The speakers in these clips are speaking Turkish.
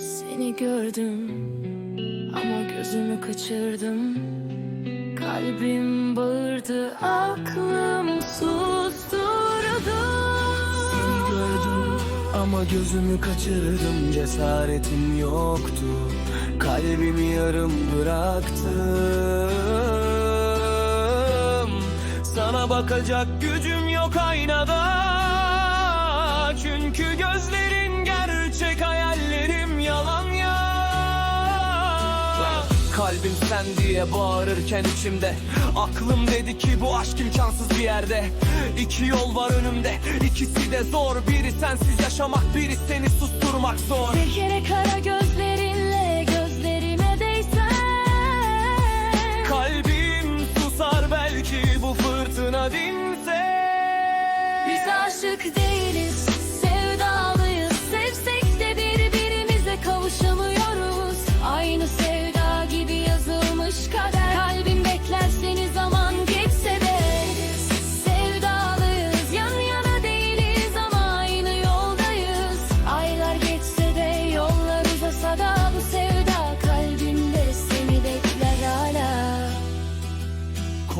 Seni gördüm ama gözümü kaçırdım. Kalbim bağırdı aklım susturdu. Seni gördüm ama gözümü kaçırdım. Cesaretim yoktu. Kalbimi yarım bıraktım. Sana bakacak gücüm yok aynada. Çünkü gözlerin gerçek Kalbim sen diye bağırırken içimde. Aklım dedi ki bu aşk imkansız bir yerde. İki yol var önümde ikisi de zor. Biri sensiz yaşamak biri seni susturmak zor. Bir kere kara gözlerinle gözlerime değsen. Kalbim susar belki bu fırtına dinse. Biz aşık değiliz,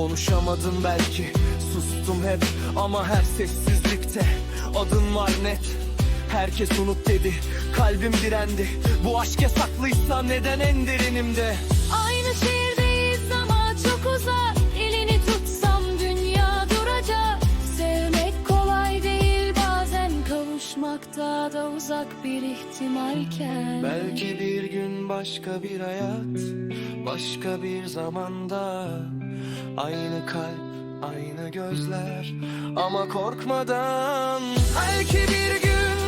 Konuşamadım belki Sustum hep ama her sessizlikte Adın var net. Herkes unut dedi Kalbim direndi. Bu aşk yasaklıysa neden en derinimde? Aynı şehirdeyiz ama çok uzak. Elini tutsam dünya duracak. Sevmek kolay değil bazen Kavuşmak daha da uzak bir ihtimalken. Belki bir gün başka bir hayat Başka bir zamanda Aynı kalp Aynı gözler. Ama korkmadan Belki bir gün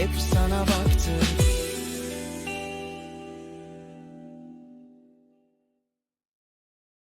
hep sana baktım.